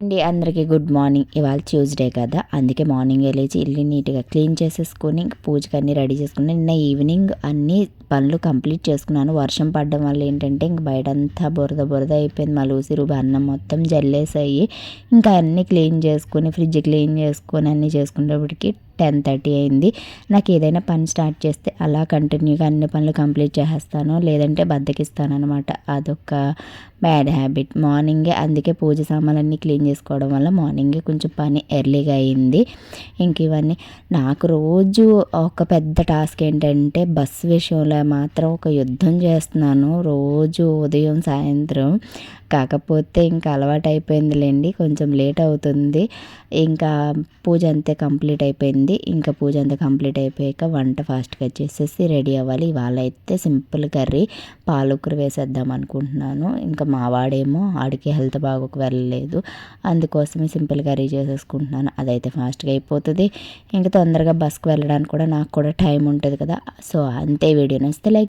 అండి అందరికీ good morning. ఇవాళ ట్యూస్డే కదా అందుకే మార్నింగ్ లేచి ఇల్లు నీట్గా క్లీన్ చేసేసుకొని పూజకి అన్నీ రెడీ చేసుకుని నిన్న ఈవినింగ్ అన్నీ పనులు కంప్లీట్ చేసుకున్నాను. వర్షం పడడం వల్ల ఏంటంటే ఇంక బయట అంతా బురద బురద అయిపోయింది. మలూసి రుబి అన్నం మొత్తం జల్లేసాయి. ఇంకా అన్నీ క్లీన్ చేసుకొని ఫ్రిడ్జ్ క్లీన్ చేసుకొని అన్నీ చేసుకునేప్పటికి టెన్ థర్టీ అయింది. నాకు ఏదైనా పని స్టార్ట్ చేస్తే అలా కంటిన్యూగా అన్ని పనులు కంప్లీట్ చేసేస్తాను. లేదంటే బద్దకిస్తాను అనమాట అదొక బ్యాడ్ హ్యాబిట్. మార్నింగే అందుకే పూజ సామాన్లన్నీ క్లీన్ చేసుకోవడం వల్ల మార్నింగే కొంచెం పని ఎర్లీగా అయింది. ఇంక ఇవన్నీ. నాకు రోజు ఒక పెద్ద టాస్క్ ఏంటంటే బస్సు విషయంలో మాత్రం ఒక యుద్ధం చేస్తున్నాను. రోజు ఉదయం సాయంత్రం కాకపోతే ఇంకా అలవాటు అయిపోయిందిలేండి కొంచెం లేట్ అవుతుంది ఇంకా పూజ అంతే కంప్లీట్ అయిపోయింది ఇంకా పూజ అంతా కంప్లీట్ అయిపోయాక వంట ఫాస్ట్గా చేసేసి రెడీ అవ్వాలి. ఇవాళ అయితే సింపుల్ కర్రీ. పాలకూర వేసేద్దాం అనుకుంటున్నాను. ఇంకా మా వాడేమో ఆడికి హెల్త్ బాగోక వెళ్ళలేదు. అందుకోసమే సింపుల్ కర్రీ చేసేసుకుంటున్నాను. అదైతే ఫాస్ట్గా అయిపోతుంది. ఇంకా తొందరగా బస్కి వెళ్ళడానికి కూడా నాకు కూడా టైం ఉంటుంది కదా. సో అంతే వీడియో నచ్చితే లైక్